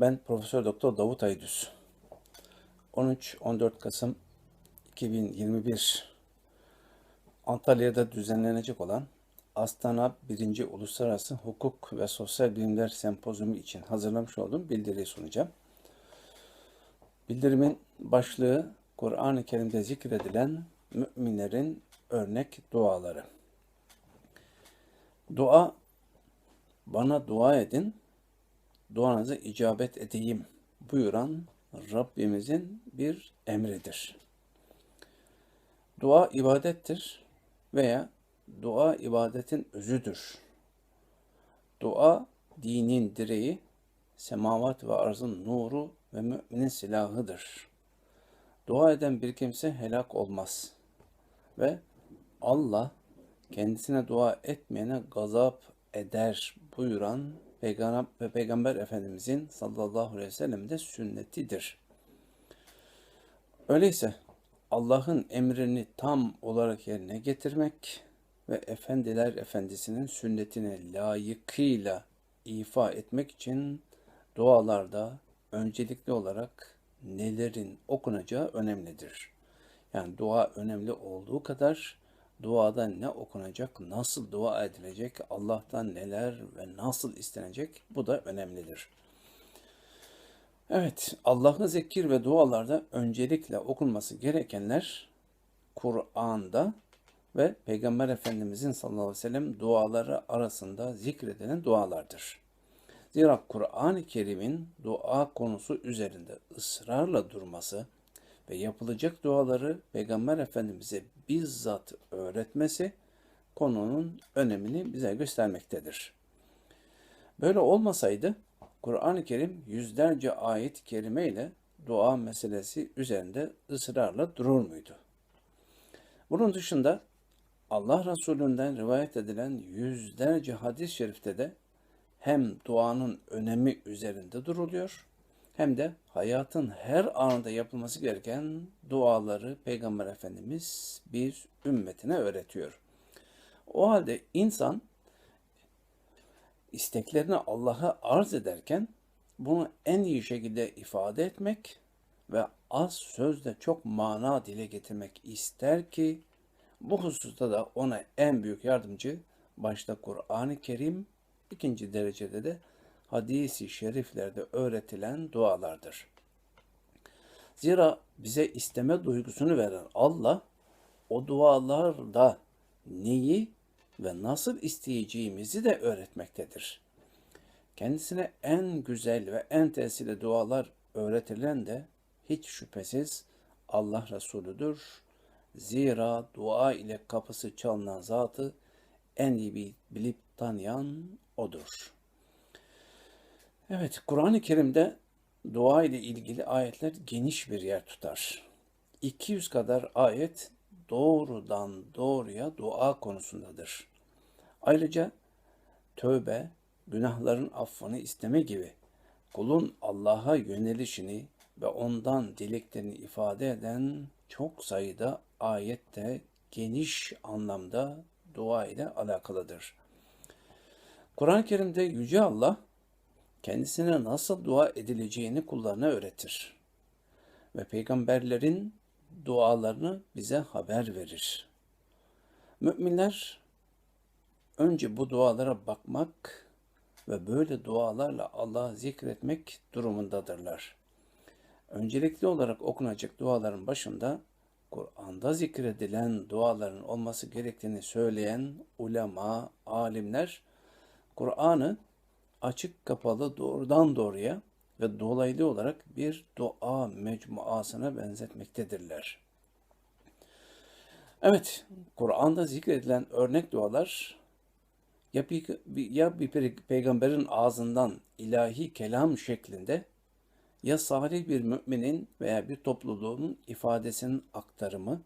Ben Profesör Doktor Davut Aydüz. 13-14 Kasım 2021 Antalya'da düzenlenecek olan Astana 1. Uluslararası Hukuk ve Sosyal Bilimler Sempozyumu için hazırlamış olduğum bildiriyi sunacağım. Bildirimin başlığı Kur'an-ı Kerim'de zikredilen müminlerin örnek duaları. Dua, bana dua edin, duanızı icabet edeyim buyuran Rabbimizin bir emridir. Dua ibadettir veya dua ibadetin özüdür. Dua dinin direği, semavat ve arzın nuru ve müminin silahıdır. Dua eden bir kimse helak olmaz ve Allah kendisine dua etmeyene gazap eder buyuran Peygamber ve Peygamber Efendimizin sallallahu aleyhi ve sellem de sünnetidir. Öyleyse Allah'ın emrini tam olarak yerine getirmek ve Efendiler Efendisi'nin sünnetini layıkıyla ifa etmek için dualarda öncelikli olarak nelerin okunacağı önemlidir. Yani dua önemli olduğu kadar duada ne okunacak, nasıl dua edilecek, Allah'tan neler ve nasıl istenecek bu da önemlidir. Evet, Allah'ı zikir ve dualarda öncelikle okunması gerekenler Kur'an'da ve Peygamber Efendimizin sallallahu aleyhi ve sellem duaları arasında zikredilen dualardır. Zira Kur'an-ı Kerim'in dua konusu üzerinde ısrarla durması, ve yapılacak duaları Peygamber Efendimiz'e bizzat öğretmesi konunun önemini bize göstermektedir. Böyle olmasaydı Kur'an-ı Kerim yüzlerce ayet-i kerime ile dua meselesi üzerinde ısrarla durur muydu? Bunun dışında Allah Resulü'nden rivayet edilen yüzlerce hadis-i şerifte de hem duanın önemi üzerinde duruluyor hem de hayatın her anında yapılması gereken duaları Peygamber Efendimiz bir ümmetine öğretiyor. O halde insan isteklerini Allah'a arz ederken bunu en iyi şekilde ifade etmek ve az sözle çok mana dile getirmek ister ki bu hususta da ona en büyük yardımcı başta Kur'an-ı Kerim, ikinci derecede de hadisi şeriflerde öğretilen dualardır. Zira bize isteme duygusunu veren Allah o dualarda neyi ve nasıl isteyeceğimizi de öğretmektedir. Kendisine en güzel ve en tesirli dualar öğretilen de hiç şüphesiz Allah Resulüdür. Zira dua ile kapısı çalınan zatı en iyi bilip tanıyan O'dur.'' Evet, Kur'an-ı Kerim'de dua ile ilgili ayetler geniş bir yer tutar. 200 kadar ayet doğrudan doğruya dua konusundadır. Ayrıca tövbe, günahların affını isteme gibi kulun Allah'a yönelişini ve ondan dileklerini ifade eden çok sayıda ayette geniş anlamda dua ile alakalıdır. Kur'an-ı Kerim'de Yüce Allah kendisine nasıl dua edileceğini kullarına öğretir. Ve peygamberlerin dualarını bize haber verir. Müminler önce bu dualara bakmak ve böyle dualarla Allah'ı zikretmek durumundadırlar. Öncelikli olarak okunacak duaların başında Kur'an'da zikredilen duaların olması gerektiğini söyleyen ulema, alimler Kur'an'ı açık kapalı doğrudan doğruya ve dolaylı olarak bir dua mecmuasına benzetmektedirler. Evet, Kur'an'da zikredilen örnek dualar ya bir, ya bir peygamberin ağzından ilahi kelam şeklinde ya salih bir müminin veya bir topluluğun ifadesinin aktarımı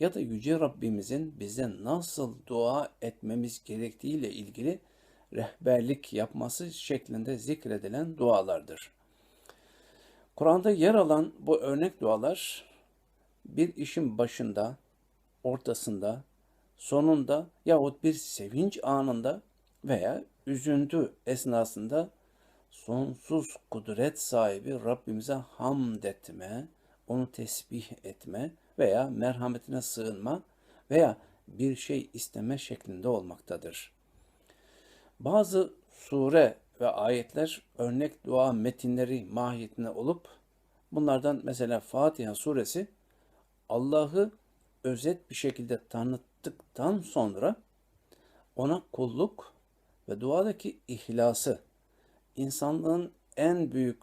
ya da Yüce Rabbimizin bize nasıl dua etmemiz gerektiğiyle ilgili rehberlik yapması şeklinde zikredilen dualardır. Kur'an'da yer alan bu örnek dualar bir işin başında, ortasında, sonunda yahut bir sevinç anında veya üzüntü esnasında sonsuz kudret sahibi Rabbimize hamd etme, onu tesbih etme veya merhametine sığınma veya bir şey isteme şeklinde olmaktadır. Bazı sure ve ayetler örnek dua metinleri mahiyetinde olup bunlardan mesela Fatiha suresi Allah'ı özet bir şekilde tanıttıktan sonra ona kulluk ve duadaki ihlası insanlığın en büyük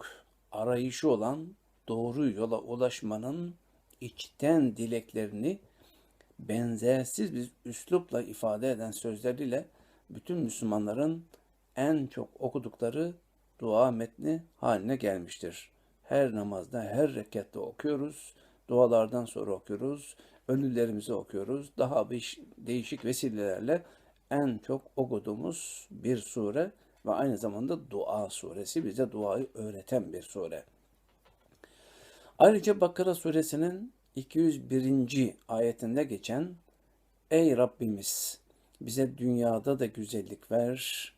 arayışı olan doğru yola ulaşmanın içten dileklerini benzersiz bir üslupla ifade eden sözleriyle bütün Müslümanların en çok okudukları dua metni haline gelmiştir. Her namazda, her rekatta okuyoruz. Dualardan sonra okuyoruz. Ölülerimizi okuyoruz. Daha değişik vesilelerle en çok okuduğumuz bir sure ve aynı zamanda dua suresi bize duayı öğreten bir sure. Ayrıca Bakara suresinin 201. ayetinde geçen Ey Rabbimiz bize dünyada da güzellik ver,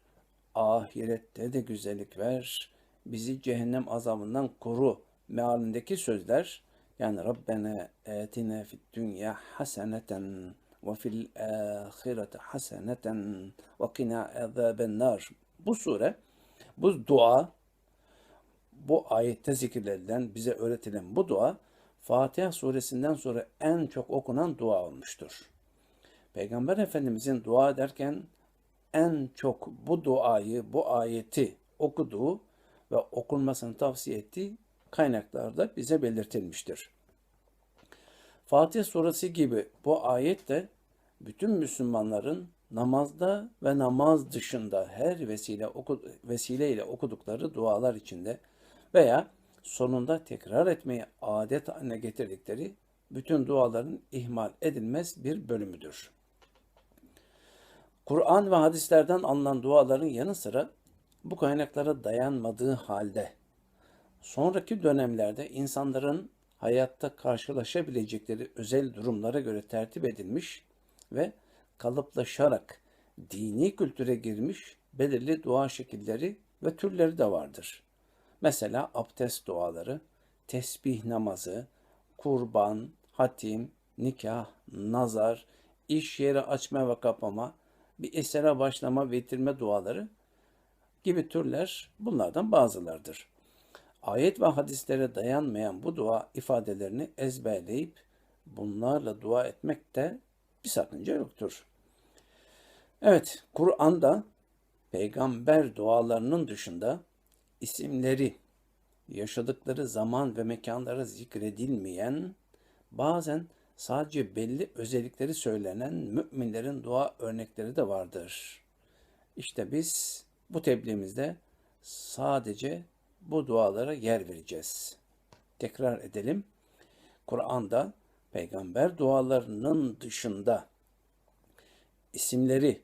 ahirette de güzellik ver, bizi cehennem azabından koru mealindeki sözler yani Rabbena etina fid dünya haseneten ve fil ahirete haseneten ve qina azaben nar. Bu sure, bu dua, bu ayette zikirlerilen, bize öğretilen bu dua Fatiha suresinden sonra en çok okunan dua olmuştur. Peygamber Efendimizin dua ederken en çok bu duayı, bu ayeti okuduğu ve okunmasını tavsiye ettiği kaynaklarda bize belirtilmiştir. Fatih suresi gibi bu ayet de bütün Müslümanların namazda ve namaz dışında her vesile oku, vesileyle okudukları dualar içinde veya sonunda tekrar etmeyi adet haline getirdikleri bütün duaların ihmal edilmez bir bölümüdür. Kur'an ve hadislerden alınan duaların yanı sıra bu kaynaklara dayanmadığı halde sonraki dönemlerde insanların hayatta karşılaşabilecekleri özel durumlara göre tertip edilmiş ve kalıplaşarak dini kültüre girmiş belirli dua şekilleri ve türleri de vardır. Mesela abdest duaları, tesbih namazı, kurban, hatim, nikah, nazar, iş yeri açma ve kapama, bir esere başlama ve bitirme duaları gibi türler bunlardan bazılardır. Ayet ve hadislere dayanmayan bu dua ifadelerini ezberleyip bunlarla dua etmekte bir sakınca yoktur. Evet, Kur'an'da peygamber dualarının dışında isimleri, yaşadıkları zaman ve mekanlara zikredilmeyen, bazen sadece belli özellikleri söylenen müminlerin dua örnekleri de vardır. İşte biz bu tebliğimizde sadece bu dualara yer vereceğiz. Tekrar edelim. Kur'an'da peygamber dualarının dışında isimleri,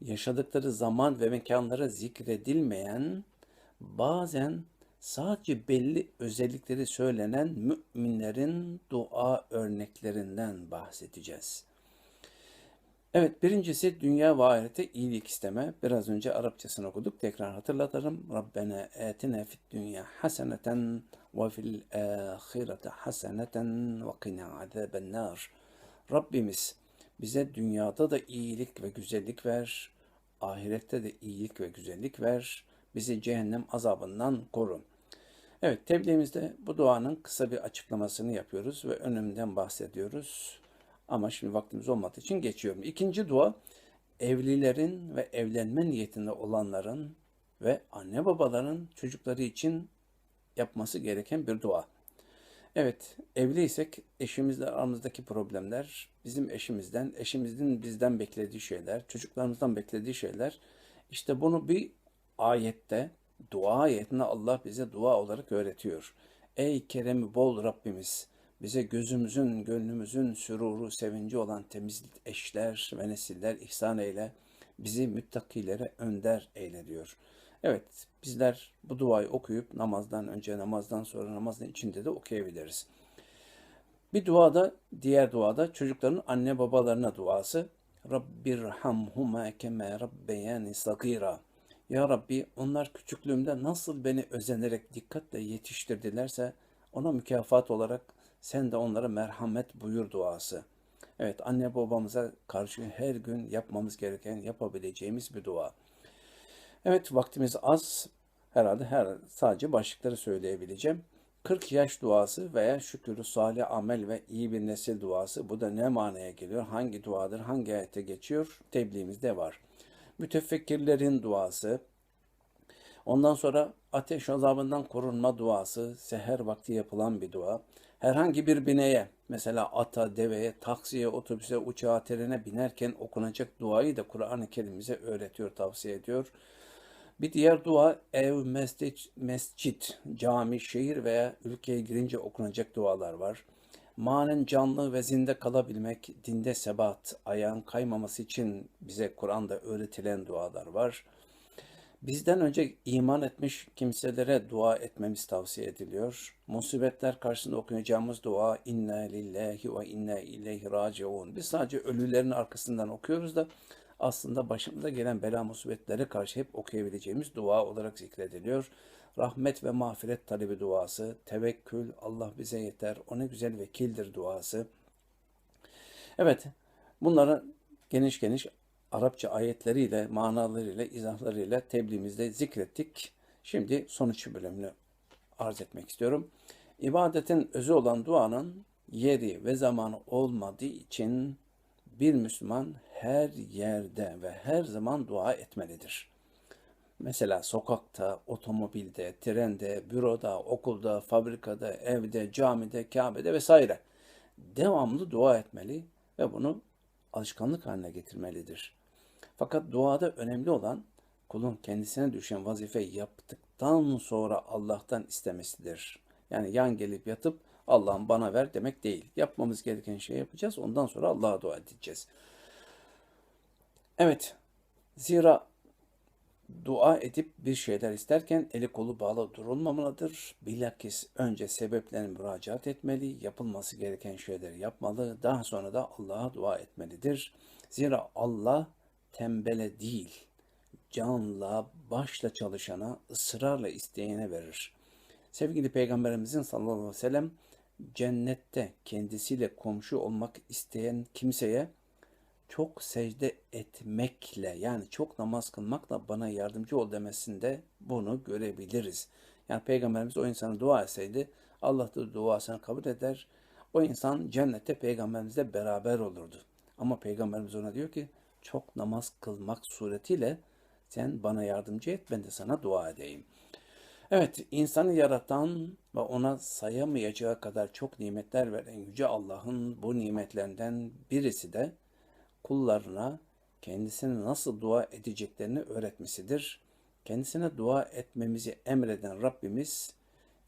yaşadıkları zaman ve mekanlara zikredilmeyen, bazen sadece belli özellikleri söylenen müminlerin dua örneklerinden bahsedeceğiz. Evet birincisi dünya ve ahirete iyilik isteme. Biraz önce Arapçasını okuduk. Tekrar hatırlatalım. Rabbena etine fid dünya haseneten ve fil ahirete haseneten ve qina azaben nar. Rabbimiz bize dünyada da iyilik ve güzellik ver. Ahirette de iyilik ve güzellik ver. Bizi cehennem azabından koru. Evet tebliğimizde bu duanın kısa bir açıklamasını yapıyoruz ve önümden bahsediyoruz. Ama şimdi vaktimiz olmadığı için geçiyorum. İkinci dua evlilerin ve evlenme niyetinde olanların ve anne babaların çocukları için yapması gereken bir dua. Evet, evliysek eşimizle aramızdaki problemler, bizim eşimizden, eşimizin bizden beklediği şeyler, çocuklarımızdan beklediği şeyler, işte bunu bir ayette, dua ayetinde Allah bize dua olarak öğretiyor. Ey keremi bol Rabbimiz, bize gözümüzün, gönlümüzün süruru, sevinci olan temiz eşler ve nesiller ihsan eyle. Bizi müttakilere önder eyle diyor. Evet, bizler bu duayı okuyup namazdan önce, namazdan sonra, namazın içinde de okuyabiliriz. Bir duada, diğer duada çocukların anne babalarına duası. Rabbirhamhuma keme rabbeyani sagira. Ya Rabbi onlar küçüklüğümde nasıl beni özenerek dikkatle yetiştirdilerse ona mükafat olarak sen de onlara merhamet buyur duası. Evet anne babamıza karşı her gün yapmamız gereken yapabileceğimiz bir dua. Evet vaktimiz az. Herhalde her sadece başlıkları söyleyebileceğim. 40 yaş duası veya şükürü salih amel ve iyi bir nesil duası. Bu da ne manaya geliyor? Hangi duadır? Hangi ayete geçiyor? Tebliğimizde var. Mütefekkirlerin duası. Ondan sonra ateş azabından korunma duası. Seher vakti yapılan bir dua. Herhangi bir bineye, mesela ata, deveye, taksiye, otobüse, uçağa, trene binerken okunacak duayı da Kur'an-ı Kerim bize öğretiyor, tavsiye ediyor. Bir diğer dua ev, mescit, mescit, cami, şehir veya ülkeye girince okunacak dualar var. Manen canlı ve zinde kalabilmek, dinde sebat, ayağın kaymaması için bize Kur'an'da öğretilen dualar var. Bizden önce iman etmiş kimselere dua etmemiz tavsiye ediliyor. Musibetler karşısında okuyacağımız dua inna lillahi ve inna ileyhi raciun. Biz sadece ölülerin arkasından okuyoruz da aslında başımıza gelen bela musibetlere karşı hep okuyabileceğimiz dua olarak zikrediliyor. Rahmet ve mağfiret talebi duası, tevekkül, Allah bize yeter, o ne güzel vekildir duası. Evet, bunları geniş geniş Arapça ayetleriyle, manalarıyla, izahlarıyla tebliğimizde zikrettik. Şimdi sonuç bölümünü arz etmek istiyorum. İbadetin özü olan duanın yeri ve zamanı olmadığı için bir Müslüman her yerde ve her zaman dua etmelidir. Mesela sokakta, otomobilde, trende, büroda, okulda, fabrikada, evde, camide, Kabe'de vesaire devamlı dua etmeli ve bunu alışkanlık haline getirmelidir. Fakat duada önemli olan kulun kendisine düşen vazifeyi yaptıktan sonra Allah'tan istemesidir. Yani yan gelip yatıp Allah'ım bana ver demek değil. Yapmamız gereken şeyi yapacağız. Ondan sonra Allah'a dua edeceğiz. Evet. Zira dua edip bir şeyler isterken eli kolu bağlı durulmamalıdır. Bilakis önce sebeplerini müracaat etmeli, yapılması gereken şeyleri yapmalı, daha sonra da Allah'a dua etmelidir. Zira Allah tembele değil, canla, başla çalışana, ısrarla isteyene verir. Sevgili Peygamberimizin sallallahu aleyhi ve sellem cennette kendisiyle komşu olmak isteyen kimseye çok secde etmekle yani çok namaz kılmakla bana yardımcı ol demesinde bunu görebiliriz. Yani Peygamberimiz o insana dua etseydi Allah da duasını kabul eder. O insan cennette peygamberimizle beraber olurdu. Ama peygamberimiz ona diyor ki çok namaz kılmak suretiyle sen bana yardımcı et ben de sana dua edeyim. Evet, insanı yaratan ve ona sayamayacağı kadar çok nimetler veren Yüce Allah'ın bu nimetlerinden birisi de kullarına kendisine nasıl dua edeceklerini öğretmesidir. Kendisine dua etmemizi emreden Rabbimiz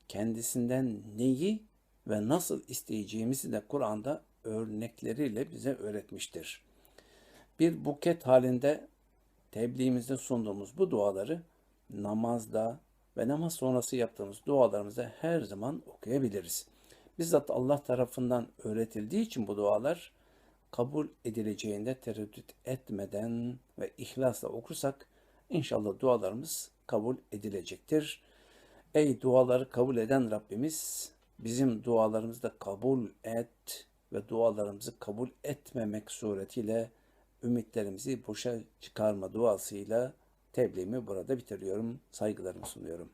kendisinden neyi ve nasıl isteyeceğimizi de Kur'an'da örnekleriyle bize öğretmiştir. Bir buket halinde tebliğimizde sunduğumuz bu duaları namazda ve namaz sonrası yaptığımız dualarımızda her zaman okuyabiliriz. Bizzat Allah tarafından öğretildiği için bu dualar kabul edileceğinde tereddüt etmeden ve ihlasla okursak inşallah dualarımız kabul edilecektir. Ey duaları kabul eden Rabbimiz bizim dualarımızı da kabul et ve dualarımızı kabul etmemek suretiyle ümitlerimizi boşa çıkarma duasıyla tebliğimi burada bitiriyorum. Saygılarımı sunuyorum.